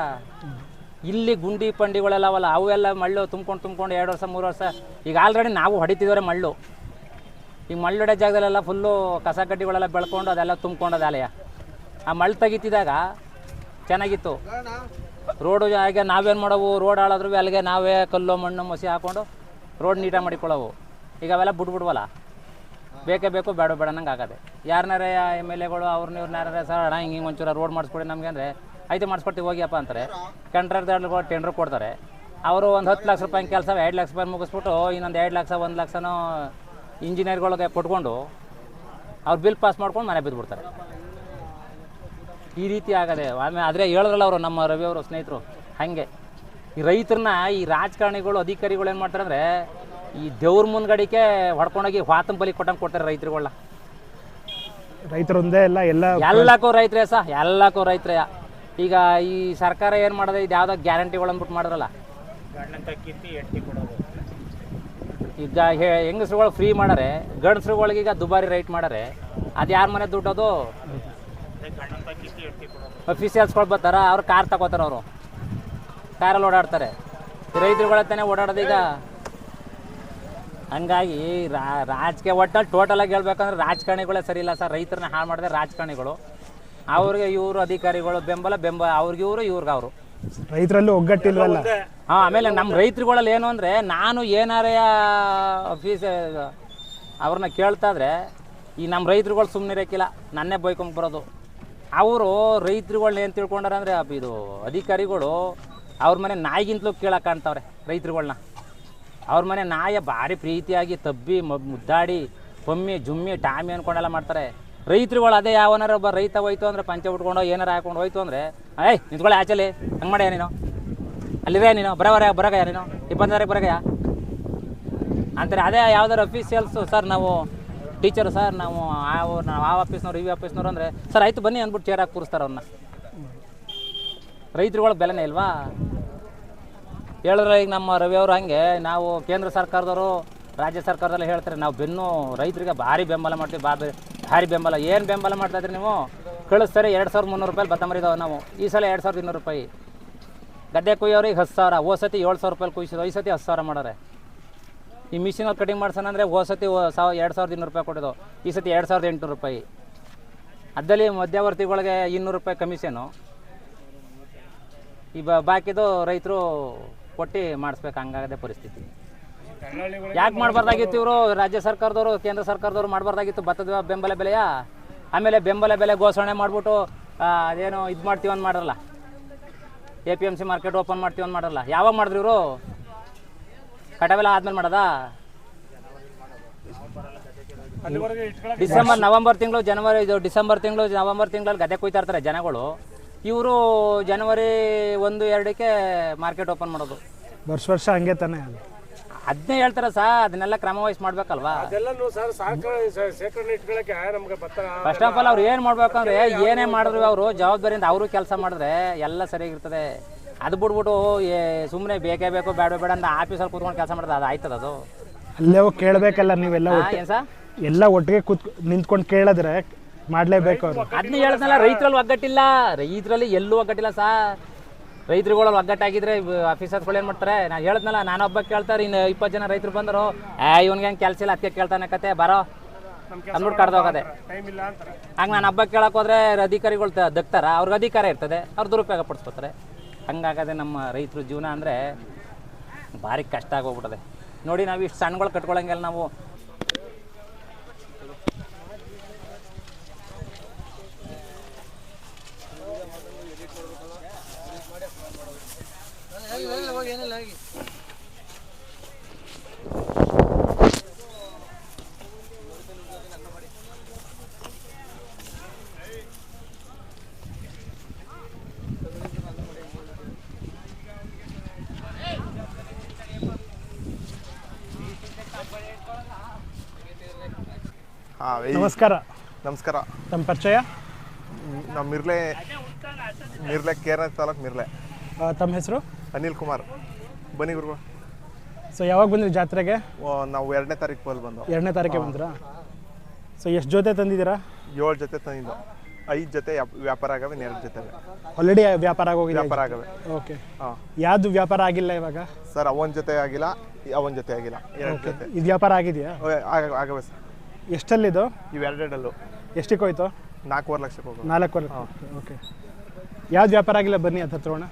ಇಲ್ಲಿ ಗುಂಡಿ ಪಂಡಿಗಳೆಲ್ಲ ಅವಲ್ಲ ಅವೆಲ್ಲ ಮಳ್ಳು ತುಂಬ್ಕೊಂಡು ತುಂಬ್ಕೊಂಡು ಎರಡು ವರ್ಷ ಮೂರು ವರ್ಷ. ಈಗ ಆಲ್ರೆಡಿ ನಾವು ಹೊಡಿತಿದ್ದಾರೆ ಮಳ್ಳು. ಈಗ ಮಳ್ಳು ಹೊಡೆ ಜಾಗದಲ್ಲೆಲ್ಲ ಫುಲ್ಲು ಕಸ ಕಡ್ಡಿಗಳೆಲ್ಲ ಬೆಳ್ಕೊಂಡು ಅದೆಲ್ಲ ತುಂಬ್ಕೊಂಡು ಆಲಯ ಆ ಮಳ್ಳು ತೆಗಿತಿದ್ದಾಗ ಚೆನ್ನಾಗಿತ್ತು. ರೋಡು ಹಾಗೆ ನಾವೇನು ಮಾಡೋವು? ರೋಡ್ ಹಾಳಾದ್ರು ಅಲ್ಲಿಗೆ ನಾವೇ ಕಲ್ಲು, ಮಣ್ಣು ಮಸಿ ಹಾಕೊಂಡು ರೋಡ್ ನೀಟಾಗಿ ಮಾಡಿಕೊಳ್ಳೋವು. ಈಗ ಅವೆಲ್ಲ ಬಿಟ್ಬಿಡ್ವಲ್ಲ ಬೇಕೇ ಬೇಕು, ಬೇಡ ಬೇಡ ನಂಗೆ ಆಗದೆ. ಯಾರನ್ನಾರ ಎಂ ಎಲ್ ಎಗಳು ಅವ್ರನ್ನ ಇವ್ರನ್ನಾರೇ ಸರ್, ಅಣ್ಣ, ಹಿಂಗೆ ಹಿಂಗೆ ಒಂಚೂರು ರೋಡ್ ಮಾಡಿಸ್ಕೊಡಿ ನಮಗೆ ಅಂದರೆ ಆಯ್ತು ಮಾಡಿಸ್ಕೊಡ್ತೀವಿ, ಹೋಗಿಯಪ್ಪ ಅಂತಾರೆ. ಕಂಟ್ರಾಕ್ಟರ್ಗಳು ಟೆಂಡ್ರ್ ಕೊಡ್ತಾರೆ. ಅವರು ಒಂದು ಹತ್ತು ಲಕ್ಷ ರೂಪಾಯಿ ಕೆಲಸ, ಎರಡು ಲಕ್ಷ ರೂಪಾಯಿ ಮುಗಿಸ್ಬಿಟ್ಟು ಇನ್ನೊಂದು ಎರಡು ಲಕ್ಷ, ಒಂದು ಲಕ್ಷನೋ ಇಂಜಿನಿಯರ್ಗಳಿಗೆ ಕೊಟ್ಕೊಂಡು ಅವ್ರು ಬಿಲ್ ಪಾಸ್ ಮಾಡ್ಕೊಂಡು ಮನೆ ಬಿದ್ದುಬಿಡ್ತಾರೆ ಈ ರೀತಿ ಆಗದೆ ಆಮೇಲೆ ಆದರೆ ಹೇಳಿದ್ರಲ್ಲ ಅವರು ನಮ್ಮ ರವಿ ಅವರು ಸ್ನೇಹಿತರು ಹಾಗೆ. ಈ ರೈತರನ್ನ ಈ ರಾಜಕಾರಣಿಗಳು ಅಧಿಕಾರಿಗಳು ಏನು ಮಾಡ್ತಾರೆ ಅಂದರೆ ಈ ದೇವ್ರ ಮುಂದ್ಗಡಿಕೆ ಹೊಡ್ಕೊಂಡೋಗಿ ವಾತಂ ಬಲಿ ಕೊಟ್ಟಂಗೆ ಕೊಡ್ತಾರೆ ರೈತರುಗಳನ್ನ ರೈತರೊಂದೇ ಎಲ್ಲ ಎಲ್ಲ ಎಲ್ಲಕ್ಕೂ ರೈತರೇ ಸಹ ಎಲ್ಲಕ್ಕೂ ರೈತರೇ ಈಗ ಈ ಸರ್ಕಾರ ಏನು ಮಾಡೋದು ಇದು ಯಾವುದೋ ಗ್ಯಾರಂಟಿಗಳು ಅಂದ್ಬಿಟ್ಟು ಮಾಡಿದ್ರಲ್ಲ. ಈಗ ಹೆಂಗಸರುಗಳು ಫ್ರೀ ಮಾಡಾರೆ ಗಂಡಸ್ರುಗಳಿಗೆ ಈಗ ದುಬಾರಿ ರೈಟ್ ಮಾಡಾರೆ ಅದು ಯಾರ ಮನೆ ದುಡ್ಡು ಅದು ಅಫಿಷಿಯಲ್ಸ್ಗಳು ಬರ್ತಾರ ಅವ್ರು ಕಾರ್ ತಗೋತಾರ ಅವರು. ಕಾರಲ್ಲಿ ಓಡಾಡ್ತಾರೆ. ರೈತರುಗಳ ತಾನೇ ಓಡಾಡೋದು ಈಗ ಹಂಗಾಗಿ ರಾಜಕೀಯ ಒಟ್ಟಲ್ಲಿ ಟೋಟಲಾಗಿ ಹೇಳ್ಬೇಕಂದ್ರೆ ರಾಜಕಾರಣಿಗಳೇ ಸರಿ ಇಲ್ಲ ಸರ್. ರೈತರನ್ನ ಹಾಳು ಮಾಡಿದ್ರೆ ರಾಜಕಾರಣಿಗಳು. ಅವ್ರಿಗೆ ಇವರು ಅಧಿಕಾರಿಗಳು ಬೆಂಬಲ ಬೆಂಬಲ ಅವ್ರಿಗೆ ಇವರು ಇವ್ರಿಗೆ ಅವರು. ರೈತರಲ್ಲೂ ಒಗ್ಗಟ್ಟಿಲ್ವಲ್ಲ? ಹಾ ಆಮೇಲೆ ನಮ್ಮ ರೈತರುಗಳಲ್ಲಿ ಏನು ಅಂದರೆ ನಾನು ಏನಾರ ಫೀಸ್ ಅವ್ರನ್ನ ಕೇಳ್ತಾ ಇದ್ರೆ ಈ ನಮ್ಮ ರೈತರುಗಳು ಸುಮ್ಮನೆ ಇರೋಕ್ಕಿಲ್ಲ ನನ್ನೇ ಬೈಕೊಂಡ್ ಬರೋದು ಅವರು ರೈತರುಗಳ್ನ ಏನು ತಿಳ್ಕೊಂಡಾರ ಅಂದರೆ ಇದು ಅಧಿಕಾರಿಗಳು ಅವ್ರ ಮನೆ ನಾಯಿಗಿಂತಲೂ ಕೇಳಕ್ಕೆ ಕಾಣ್ತಾವ್ರೆ ರೈತರುಗಳ್ನ. ಅವ್ರ ಮನೆ ನಾಯ ಭಾರಿ ಪ್ರೀತಿಯಾಗಿ ತಬ್ಬಿ ಮುದ್ದಾಡಿ ಪಮ್ಮಿ ಜುಮ್ಮಿ, ಟಾಮಿ ಅಂದ್ಕೊಂಡೆಲ್ಲ ಮಾಡ್ತಾರೆ. ರೈತರುಗಳು ಅದೇ ಯಾವನಾರ ಒಬ್ಬ ರೈತ ಹೋಯ್ತು ಅಂದರೆ ಪಂಚೆ ಉಟ್ಕೊಂಡು ಏನಾರು ಹಾಕೊಂಡು ಹೋಯ್ತು ಅಂದರೆ, ಏಯ್ ನಿಂತ್ಕೊಳ್ಳಿ ಆಚೆಲಿ, ಹಂಗೆ ಮಾಡ್ಯಾ ನೀನು? ಅಲ್ಲಿರೇ ನೀನು, ಬರವರ, ಬರಗಯ್ಯ ನೀನು? ಇಪ್ಪತ್ತಾರಿಗೆ ಬರಗಯ್ಯ? ಅಂತಾರೆ. ಅದೇ ಯಾವ್ದಾರು ಅಫೀಸಿಯಲ್ಸು ಸರ್ ನಾವು ಟೀಚರು ಸರ್, ನಾವು ಆ ನಾವು ಆ ಆಫೀಸ್ನವ್ರು, ಈ ಆಫೀಸ್ನವ್ರು ಅಂದರೆ, ಸರ್, ಆಯಿತು ಬನ್ನಿ ಅಂದ್ಬಿಟ್ಟು ಚೇರ್ ಹಾಕಿ ಕೂರಿಸ್ತಾರೆ ಅವ್ರನ್ನ. ರೈತರುಗಳ ಬೆಲೆನೇ ಇಲ್ವಾ? ಹೇಳಿದ್ರೆ ಈಗ ನಮ್ಮ ರವಿ ಅವರು ಹಂಗೆ, ನಾವು ಕೇಂದ್ರ ಸರ್ಕಾರದವರು, ರಾಜ್ಯ ಸರ್ಕಾರದಲ್ಲಿ ಹೇಳ್ತಾರೆ, ನಾವು ಬೆನ್ನು ರೈತರಿಗೆ ಭಾರಿ ಬೆಂಬಲ ಮಾಡ್ತೀವಿ, ಬಾ ಭಾರಿ ಬೆಂಬಲ. ಏನು ಬೆಂಬಲ ಮಾಡ್ತಾ ಇದ್ರಿ ನೀವು? ಕಳಿಸ್ತಾರೆ ಎರಡು ಸಾವಿರದ ಮುನ್ನೂರು ರೂಪಾಯಿ ಬತ್ತ ಮರಿದಾವೆ ನಾವು. ಈ ಸಲ ಎರಡು ಸಾವಿರದ ಇನ್ನೂರು ರೂಪಾಯಿ. ಗದ್ದೆ ಕುಯ್ಯೋರಿಗೆ ಹತ್ತು ಸಾವಿರ, ಹೋದ ಸತಿ ಏಳು ಸಾವಿರ ರೂಪಾಯಿ ಕುಯ್ಸಿದ್ವು, ಈ ಸತಿ ಹತ್ತು ಸಾವಿರ ಮಾಡೋರೆ ಈ ಮಿಷಿನಲ್ಲಿ ಕಟಿಂಗ್ ಮಾಡ್ಸೋಣ ಅಂದರೆ ಹೋದ ಸತಿ ಸಾವ ಎರಡು ಸಾವಿರದ ಇನ್ನೂರು ರೂಪಾಯಿ ಕೊಡೋದು. ಈ ಸತಿ ಎರಡು ಸಾವಿರದ ಎಂಟುನೂರು ರೂಪಾಯಿ. ಅದರಲ್ಲಿ ಮಧ್ಯವರ್ತಿಗಳಿಗೆ ಇನ್ನೂರು ರೂಪಾಯಿ ಕಮಿಷನು ಈ ಬಾಕಿದು ರೈತರು ಕೊಟ್ಟು ಮಾಡಿಸ್ಬೇಕು, ಹಂಗಾಗದೆ ಪರಿಸ್ಥಿತಿ. ಯಾಕೆ ಮಾಡಬಾರ್ದಾಗಿತ್ತು ಇವರು? ರಾಜ್ಯ ಸರ್ಕಾರದವರು, ಕೇಂದ್ರ ಸರ್ಕಾರದವರು ಮಾಡಬಾರ್ದಾಗಿತ್ತು. ಭತ್ತದ ಬೆಂಬಲ ಬೆಲೆಯ. ಆಮೇಲೆ ಬೆಂಬಲ ಬೆಲೆ ಘೋಷಣೆ ಮಾಡಿಬಿಟ್ಟು ಅದೇನೋ ಇದು ಮಾಡ್ತೀವಿ ಅಂತ ಮಾಡಲ್ಲ. A P M C market open ಮಾಡ್ತೀವಿ ಅಂತ ಮಾಡಲ್ಲ. ಯಾವಾಗ ಮಾಡಿದ್ರು ಇವರು? ಕಟಾವೆಲ್ಲ ಆದ್ಮೇಲೆ ಮಾಡೋದಾ? ಡಿಸೆಂಬರ್ ನವೆಂಬರ್ ತಿಂಗಳು ಜನವರಿ ಇದು ಡಿಸೆಂಬರ್ ತಿಂಗಳು ನವೆಂಬರ್ ತಿಂಗಳಲ್ಲಿ ಗದ್ದೆ ಕೊಯ್ತಾ ಇರ್ತಾರೆ ಜನಗಳು. ಇವರು ಜನವರಿ ಒಂದು ಎರಡಕ್ಕೆ ಮಾರ್ಕೆಟ್ ಓಪನ್ ಮಾಡೋದು. ವರ್ಷ ವರ್ಷ ಹಂಗೆ ತಾನೆ ಅದು. ಅದನ್ನೇ ಹೇಳ್ತಾರೆ ಸರ್ ಅದನ್ನೆಲ್ಲ ಕ್ರಮ ವಹಿಸಿ ಮಾಡ್ಬೇಕಲ್ವಾ? ಅದೆಲ್ಲನೂ ಸರ್ ಸಾಕ ಶೇಖರಣೆ ಇಟ್ಕೊಳಕ್ಕೆ ನಮ್ಗೆ ಭತ್ತ ಫಸ್ಟ್ ಆಫ್ ಆಲ್ ಅವ್ರು ಏನು ಮಾಡ್ಬೇಕಂದ್ರೆ ಏನೇ ಮಾಡಿದ್ರು ಅವರು ಜವಾಬ್ದಾರಿಯಿಂದ ಅವರು ಕೆಲಸ ಮಾಡಿದ್ರೆ ಎಲ್ಲ ಸರಿಯಾಗಿರ್ತದೆ. ಅದು ಬಿಟ್ಬಿಟ್ಟು ಏ ಸುಮ್ಮನೆ ಬೇಕೇ ಬೇಕು ಬೇಡ ಬೇಡ ಅಂತ ಆಫೀಸಲ್ಲಿ ಕೂತ್ಕೊಂಡು ಕೆಲಸ ಮಾಡೋದು ಅದು ಆಯ್ತದ ಅದು? ಅಲ್ಲೇ ಹೋಗಿ ಕೇಳಬೇಕಲ್ಲ ನೀವೆಲ್ಲ ಏನ್ ಎಲ್ಲ ಒಟ್ಟಿಗೆ ಕೂತ್ ನಿಂತ್ಕೊಂಡು ಕೇಳಿದ್ರೆ ಮಾಡಲೇಬೇಕು ಅವರು. ಅದನ್ನ ಹೇಳ್ತಾನಲ್ಲ ರೈತರಲ್ಲಿ ಒಗ್ಗಟ್ಟಿಲ್ಲ. ರೈತರಲ್ಲಿ ಎಲ್ಲೂ ಒಗ್ಗಟ್ಟಿಲ್ಲ ಸಾ ರೈತರುಗಳಲ್ಲಿ ಒಗ್ಗಟ್ಟಾಗಿದ್ರೆ ಆಫೀಸರ್ಸ್ಗಳು ಏನು ಮಾಡ್ತಾರೆ? ನಾನು ಹೇಳ್ದ್ನಲ್ಲ ನಾನೊಬ್ಬ ಕೇಳ್ತಾರೆ ಇನ್ನು ಇಪ್ಪತ್ತು ಜನ ರೈತರು ಬಂದರು. ಏ ಇವನ್ಗೆ ಹೆಂಗೆ ಕೆಲಸ ಇಲ್ಲ ಅದಕ್ಕೆ ಕೇಳ್ತಾನೆ ಕತೆ ಬರೋ. ಅಂದ್ಬಿಟ್ಟು ಕಡ್ದೋಗದೆ ಹಂಗೆ ನಾನು ಹಬ್ಬಕ್ಕೆ ಕೇಳಕ್ಕೆ ಹೋದ್ರೆ ಅಧಿಕಾರಿಗಳು ದಕ್ತಾರ ಅವ್ರಿಗೆ ಅಧಿಕಾರ ಇರ್ತದೆ ಅವ್ರು ದುರುಪಯೋಗ ಪಡಿಸ್ಕೊತಾರೆ. ಹಂಗಾಗದೆ ನಮ್ಮ ರೈತರ ಜೀವನ ಅಂದರೆ ಭಾರಿ ಕಷ್ಟ ಆಗೋಗ್ಬಿಟ್ಟದೆ ನೋಡಿ ನಾವು ಇಷ್ಟು ಸಣ್ಣಗಳು ಕಟ್ಕೊಳಂಗೆಲ್ಲ ನಾವು ಹಾಂ ನಮಸ್ಕಾರ. ನಮಸ್ಕಾರ. ನಮ್ಮ ಪರಿಚಯ? ನಮ್ಮ ಮಿರ್ಲೆ ಮಿರ್ಲೆ ಕೇರಳ ತಾಲೂಕು ಮಿರ್ಲೆ. ತಮ್ಮ ಹೆಸರು? ಅನಿಲ್ ಕುಮಾರ್. ಬನ್ನಿ ಗುರು ಸೊ ಯಾವಾಗ ಬಂದ್ರಿ ಜಾತ್ರೆಗೆ? ನಾವು ಎರಡನೇ ತಾರೀಕು ಬಲ್ ಬಂದು ಎರಡನೇ ತಾರೀಕೆ ಬಂದ್ರಾ? ಸೊ ಎಷ್ಟು ಜೊತೆ ತಂದಿದ್ದೀರಾ? ಏಳು ಜೊತೆ ತಂದಿದ್ದು. ಐದು ಜೊತೆ ವ್ಯಾಪ್- ವ್ಯಾಪಾರ ಆಗವೆ ಎರಡು ಜೊತೆ ಆಲ್ರೆಡಿ ವ್ಯಾಪಾರ ಆಗೋಗಿದೆ ವ್ಯಾಪಾರ ಆಗವೆ. ಓಕೆ ಹಾಂ. ಯಾವುದು ವ್ಯಾಪಾರ ಆಗಿಲ್ಲ ಇವಾಗ? ಸರ್ ಅವನ ಜೊತೆ ಆಗಿಲ್ಲ ಅವನ ಜೊತೆ ಆಗಿಲ್ಲ. ಎರಡು ಜೊತೆ. ಇದು ವ್ಯಾಪಾರ ಆಗಿದೆಯಾ? ಆಗವೆ ಸರ್. ಎಷ್ಟಲ್ಲಿದು? ಇವೆರಡೆರಡಲ್ಲೂ ಎಷ್ಟಕ್ಕೆ ಹೋಯ್ತು? ನಾಲ್ಕೂವರೆ ಲಕ್ಷಕ್ಕೆ ಹೋಗೋದು. ನಾಲ್ಕೂವರೆ ಓಕೆ. ಯಾವ್ದು ವ್ಯಾಪಾರ ಆಗಿಲ್ಲ ಬನ್ನಿ ಅದು ಹತ್ರೋಣ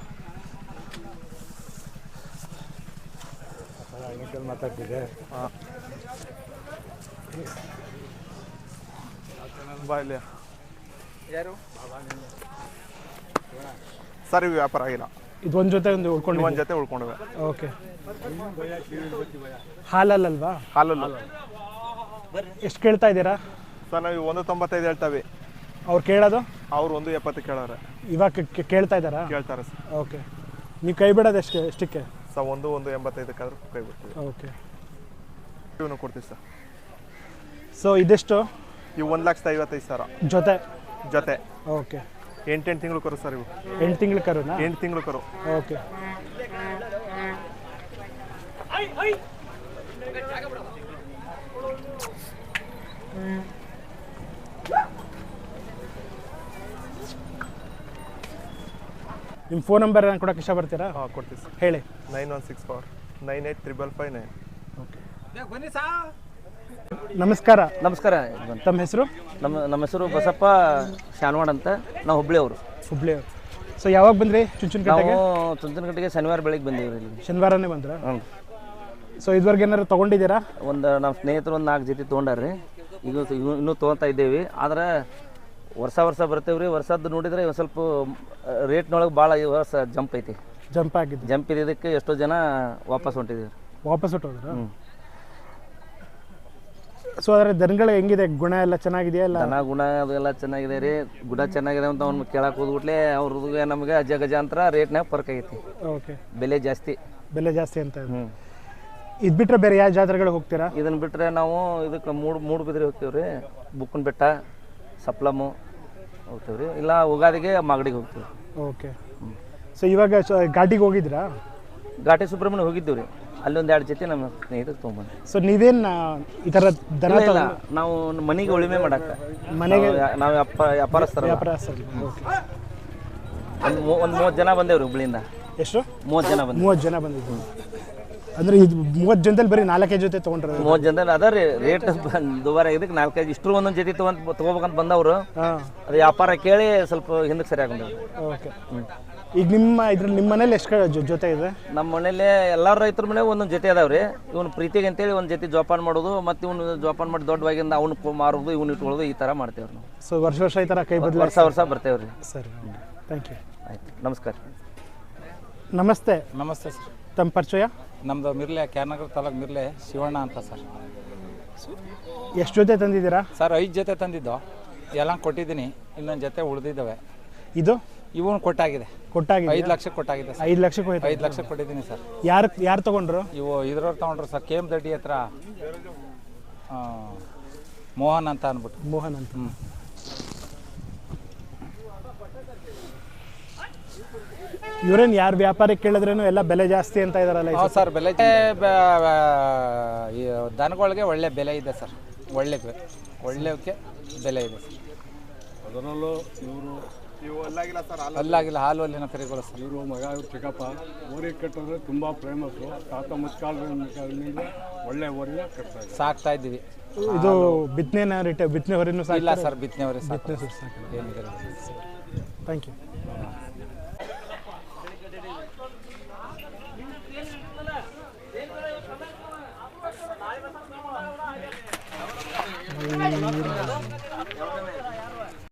ಬಾ ಇಲ್ಲಿ. ಸರ್ ಇವು ವ್ಯಾಪಾರ ಆಗಿಲ್ಲ. ಇದು ಒಂದು ಜೊತೆ ಒಂದು ಉಳ್ಕೊಂಡು ಒಂದು ಜೊತೆ ಉಳ್ಕೊಂಡ್ವಿ. ಓಕೆ. ಹಾಲಲ್ಲಲ್ವಾ? ಹಾಲಲ್ಲೂ. ಎಷ್ಟು ಕೇಳ್ತಾ ಇದ್ದೀರಾ? ಸರ್ ನಾವು ಒಂದು ತೊಂಬತ್ತೈದು ಹೇಳ್ತಾವೆ. ಅವ್ರು ಕೇಳೋದು? ಅವ್ರು ಒಂದು ಎಪ್ಪತ್ತು ಕೇಳೋರೆ ಇವಾಗ ಕೇಳ್ತಾ ಇದ್ದಾರಾ? ಕೇಳ್ತಾರೆ ಸರ್. ಓಕೆ. ನೀವು ಕೈ ಬಿಡೋದು ಎಷ್ಟು ಎಷ್ಟಕ್ಕೆ? ಸರ್ ಒಂದು ಒಂದು ಎಂಬತ್ತೈದಕ್ಕಾದ್ರೂ ಕೈ ಬಿಡ್ತೀವಿ. ಓಕೆ. ಇವನು ಕೊಡ್ತೀವಿ ಸರ್. ಸೊ ಇದೆಷ್ಟು? ಇವು ಒಂದು ಲಕ್ಷದ ಐವತ್ತೈದು ಸಾವಿರ. ಜೊತೆ? ಜೊತೆ. ಓಕೆ. ಎಂಟೆಂಟು ತಿಂಗಳು ಕರು ಸರ್ ಇವು. ಎಂಟು ತಿಂಗಳು ಕರು ಎಂಟು ತಿಂಗಳು ಕರು. ಓಕೆ. ನಿಮ್ಮ ಫೋನ್ ನಂಬರ್ ನಾನು ಕೊಡೋಕೆ ಇಷ್ಟಪಡ್ತೀರಾ? ಹಾಂ ಕೊಡ್ತೀವಿ ಸರ್. ಹೇಳಿ. Nine one six four nine eight triple five nine. ನಮಸ್ಕಾರ. ನಮಸ್ಕಾರ. ತಮ್ಮ ಹೆಸರು? ನಮ್ಮ ನಮ್ಮ ಹೆಸರು ಬಸಪ್ಪ ಶಾನ್ವಾಡ್ ಅಂತ. ನಾವು ಹುಬ್ಳಿಯವರು ಹುಬ್ಳಿ ಸೊ ಯಾವಾಗ ಬಂದ್ರಿ ನಾವು ಚುಂಚನಕಟ್ಟೆಗೆ ಚುಂಚನಕಟ್ಟಿಗೆ ಶನಿವಾರ ಬೆಳಿಗ್ಗೆ ಬಂದೀವಿ ಇಲ್ಲಿ ಶನಿವಾರನೇ ಬಂದ್ರ? ಹ್ಞೂ ಸೊ ಇದುವರೆಗೆ ಏನಾರು ತೊಗೊಂಡಿದ್ದೀರಾ? ಒಂದು ನಮ್ಮ ಸ್ನೇಹಿತರು ಒಂದು ನಾಲ್ಕು ಜೊತೆ ತೊಗೊಂಡಾರ್ರಿ. ಈಗ ಇನ್ನು ಇನ್ನೂ ತೊಗೊತಾ ಇದ್ದೇವೆ. ಆದ್ರೆ ವರ್ಷ ವರ್ಷ ಬರ್ತೇವೆ ರೀ. ವರ್ಷದ್ದು ನೋಡಿದ್ರೆ ಒಂದು ಸ್ವಲ್ಪ ರೇಟ್ನೊಳಗೆ ಭಾಳ ಈ ವರ್ಷ ಜಂಪ್ ಐತಿ. ಜಂಪ್ ಆಗಿದೆ ಜಂಪ್ ಇದ್ದಿದ್ದಕ್ಕೆ ಎಷ್ಟೋ ಜನ ವಾಪಸ್ ಹೊಂಟಿದ್ದೀವಿ ವಾಪಸ್ ಹೊಟ್ಟೋದ್ರ ಹ್ಞೂ ಸೊ ಆದರೆ ದನಗಳು ಹೆಂಗಿದೆ? ಗುಣ ಎಲ್ಲ ಚೆನ್ನಾಗಿದೆಯಾ ಇಲ್ಲ? ದನ ಗುಣ ಅದೆಲ್ಲ ಚೆನ್ನಾಗಿದೆ ರೀ. ಗುಣ ಚೆನ್ನಾಗಿದೆ ಅಂತ ಅವ್ನು ಕೇಳಕ್ಕೆ ಹೋದ್ಬಿಟ್ಲೆ ಅವ್ರದ್ದು ನಮಗೆ ಅಜ್ಜ ಗಜ ಅಂತರ ರೇಟ್ನಾಗ ಫರ್ಕ್ ಆಗೈತಿ. ಓಕೆ ಬೆಲೆ ಜಾಸ್ತಿ. ಬೆಲೆ ಜಾಸ್ತಿ ಅಂತ ಇದೆ ಹ್ಞೂ ಇದು ಬಿಟ್ಟರೆ ಬೇರೆ ಯಾವ ಜಾತ್ರೆಗಳಿಗೆ ಹೋಗ್ತೀರಾ? ಇದನ್ನು ಬಿಟ್ಟರೆ ನಾವು ಇದಕ್ಕೆ ಮೂಡು ಮೂಡು ಬಿದ್ರಿ ಹೋಗ್ತೀವಿ ರೀ ಬುಕ್ಕನ ಬೆಟ್ಟ. ಸಪ್ಲಮ್ಮು ಹೋಗ್ತೇವೆ ರೀ ಇಲ್ಲ ಉಗಾದಿಗೆ ಮಾಗಡಿಗೆ ಹೋಗ್ತೀವಿ ಓಕೆ. ಸೊ ಇವಾಗ ಸೊ ಘಾಟಿಗೆ ಹೋಗಿದ್ರಾ? ಘಾಟಿ ಸುಬ್ರಹ್ಮಣ್ಯ ಹೋಗಿದ್ದೀವಿ ರೀ ಅಲ್ಲೊಂದು ಎರಡು ಜೊತೆ ನಮ್ಮ ಸ್ನೇಹಿತರು ತೊಗೊಂಬಂದು ಸೊ ನೀವೇನು ಈ ಥರ ದನ ಇಲ್ಲ ನಾವು ಮನೆಗೆ ಉಳಿಮೆ ಮಾಡಕ್ಕೆ. ಮನೆಗೆ ನಾವು- ಅಪ್ಪ ವ್ಯಾಪ ವ್ಯಾಪಾರಸ್ಥರ ಓಕೆ. ಒಂದು ಮೂವತ್ತು ಜನ ಬಂದೇವ್ರಿ ಹುಬ್ಳಿಯಿಂದ. ಎಷ್ಟು ಮೂವತ್ತು ಜನ ಬಂದ ಮೂವತ್ತು ಜನ ಬಂದಿದ್ದು ಅಂದರೆ ಇದು ಮೂವತ್ತು ಜನದಲ್ಲಿ ಬರೀ ನಾಲ್ಕೇ ಜೊತೆ ತೊಗೊಂಡ್ರೆ ಮೂವತ್ತು ಜನದಲ್ಲಿ ಅದ ರೀ ರೇಟ್ ದುಬಾರಿ ಆಗಿದ್ದಕ್ಕೆ ನಾಲ್ಕೈದು ಇಷ್ಟು ಒಂದೊಂದು ಜೊತೆ ತಗೊಂಡ್ ತೊಗೋಬೇಕಂತ ಬಂದವರು. ಅದು ವ್ಯಾಪಾರ ಕೇಳಿ ಸ್ವಲ್ಪ ಹಿಂದಕ್ಕೆ ಸರಿ ಓಕೆ. ಈಗ ನಿಮ್ಮ ಇದ್ರಲ್ಲಿ ನಿಮ್ಮ ಮನೇಲಿ ಎಷ್ಟು ಜೊತೆ ಇದೆ? ನಮ್ಮ ಮನೇಲಿ ಎಲ್ಲಾರು ರೈತರ ಮನೆ ಒಂದೊಂದು ಜೊತೆ ಅದಾವ್ರಿ. ಇವನು ಪ್ರೀತಿಗೆ ಅಂತೇಳಿ ಒಂದು ಜೊತೆ ಜೋಪಾನ ಮಾಡೋದು ಮತ್ತೆ ಇವನು ಜೋಪಾನ ಮಾಡಿ ದೊಡ್ಡವಾಗಿಂದ ಅವ್ನು ಮಾರೋದು ಇವ್ನು ಇಟ್ಕೊಳ್ಳೋದು ಈ ಥರ ಮಾಡ್ತೇವ್ರಿ ನಾವು. ಸೊ ವರ್ಷ ವರ್ಷ ಈ ಥರ ಕೈ ಬದಲ ವರ್ಷ ವರ್ಷ ಬರ್ತೇವ್ರಿ. ಸರಿ. ಥ್ಯಾಂಕ್ ಯು ಆಯ್ತು. ನಮಸ್ಕಾರ. ನಮಸ್ತೆ. ನಮಸ್ತೆ ಸರ್. ತಮ್ಮ ಪರಿಚಯ? ನಮ್ಮದು ಮಿರ್ಲೆ ಕ್ಯಾನಗರ ತಾಲೂಕು ಮಿರ್ಲೆ ಶಿವಣ್ಣ ಅಂತ ಸರ್. ಎಷ್ಟು ಜೊತೆ ತಂದಿದ್ದೀರಾ? ಸರ್ ಐದು ಜೊತೆ ತಂದಿದ್ದು. ಎಲ್ಲ ಕೊಟ್ಟಿದ್ದೀನಿ ಇನ್ನೊಂದು ಜೊತೆ ಉಳಿದಿದ್ದಾವೆ. ಇದು? ಇವನು ಕೊಟ್ಟಾಗಿದೆ. ಕೊಟ್ಟಾಗಿದೆ ಐದು ಲಕ್ಷ ಕೊಟ್ಟಾಗಿದೆ ಐದು ಲಕ್ಷಕ್ಕೆ ಹೋಯ್ತು ಐದು ಲಕ್ಷ ಕೊಟ್ಟಿದ್ದೀನಿ ಸರ್. ಯಾರು ಯಾರು ತಗೊಂಡ್ರು? ಇವು ಇದ್ರವ್ರು ತೊಗೊಂಡ್ರು ಸರ್ ಕೆ ಎಂ ದಡ್ಡಿ ಹತ್ರ ಮೋಹನ್ ಅಂತ ಅಂದ್ಬಿಟ್ಟು. ಮೋಹನ್ ಅಂತ. ಹ್ಞೂ ಇವ್ರೇನು ಯಾರು ವ್ಯಾಪಾರಕ್ಕೆ ಕೇಳಿದ್ರೇನು ಎಲ್ಲ ಬೆಲೆ ಜಾಸ್ತಿ ಅಂತ ಇದಾರಲ್ಲ? ಸರ್ ಬೆಲೆ ಈ ದನಗಳಿಗೆ ಒಳ್ಳೆ ಬೆಲೆ ಇದೆ ಸರ್. ಒಳ್ಳೆ ಒಳ್ಳೆಕ್ಕೆ ಬೆಲೆ ಇದೆ ಸರ್. ಇವು ಅಲ್ಲಾಗಿಲ್ಲ ಸರ್ ಹಾಲು. ಅಲ್ಲಾಗಿಲ್ಲ ಹಾಲು ಅಲ್ಲಿನ ಕರಿಗಳು ಸರ್. ಇವರು ಮಗ ಇವರು ಚಿಕ್ಕಪ್ಪ. ಊರಿಗೆ ಕಟ್ಟಿದ್ರೆ ತುಂಬ ಫೇಮಸ್ಸು ತಾತ ಮುಚ್ಚಾಲ ಒಳ್ಳೆ ಊರಿಗೆ ಕಟ್ತಾ ಸಾಕ್ತಾ ಇದ್ದೀವಿ. ಇದು ಬಿತ್ತನೆ ರಿಟ ಬಿತ್ತನೆ ಹೊರಿನೂ ಇಲ್ಲ ಸರ್ ಬಿತ್ತನೆ ಸುಟ್ಟು sir thank you